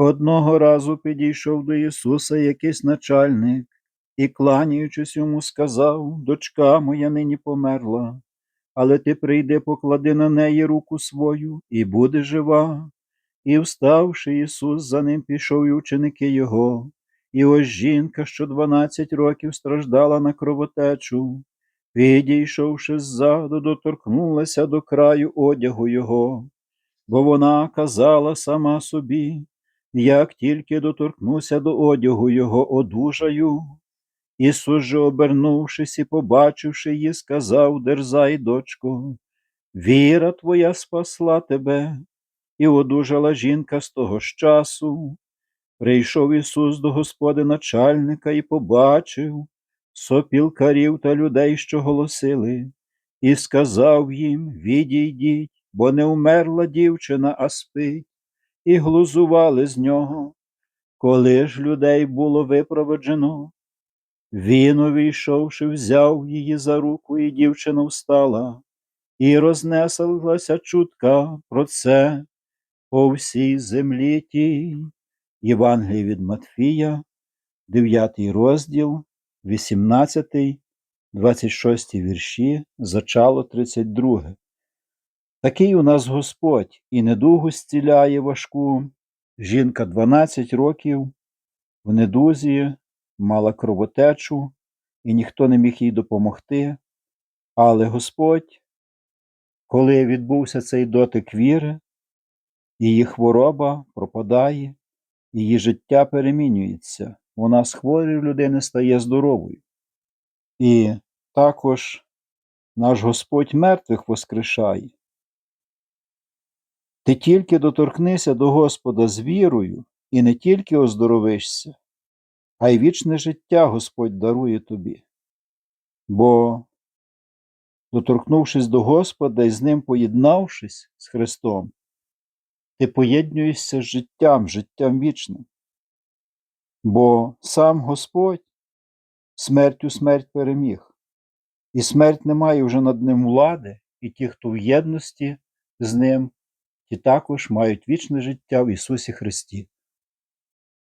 Одного разу підійшов до Ісуса якийсь начальник і, кланяючись йому, сказав: Дочка моя нині померла, але ти прийди, поклади на неї руку свою, і буде жива. І, вставши, Ісус за ним пішов і ученики Його. І ось жінка, що дванадцять років страждала на кровотечу, підійшовши ззаду, доторкнулася до краю одягу Його, бо вона казала сама собі, як тільки доторкнуся до одягу Його, одужаю. Ісус же, обернувшись і побачивши її, сказав, дерзай, дочко, віра твоя спасла тебе, і одужала жінка з того ж часу. Прийшов Ісус до Господи начальника і побачив сопілкарів та людей, що голосили, і сказав їм: Відійдіть, бо не умерла дівчина, а спить, і глузували з нього. Коли ж людей було випроводжено, він, увійшовши, взяв її за руку, і дівчина встала, і рознеслася чутка про це по всій землі тій. Євангеліє від Матфія, 9 розділ, 18, 26 вірші, зачало 32. Такий у нас Господь і недугу зціляє важку. Жінка 12 років в недузі мала кровотечу, і ніхто не міг їй допомогти. Але Господь, коли відбувся цей дотик віри, її хвороба пропадає, її життя перемінюється. Вона з хворої людини стає здоровою. І також наш Господь мертвих воскрешає. Ти тільки доторкнися до Господа з вірою і не тільки оздоровишся, а й вічне життя Господь дарує тобі. Бо, доторкнувшись до Господа і з Ним поєднавшись з Христом, ти поєднуєшся з життям, життям вічним. Бо сам Господь смертю смерть переміг, і смерть не має вже над ним влади, і ті, хто в єдності з ним, ті також мають вічне життя в Ісусі Христі.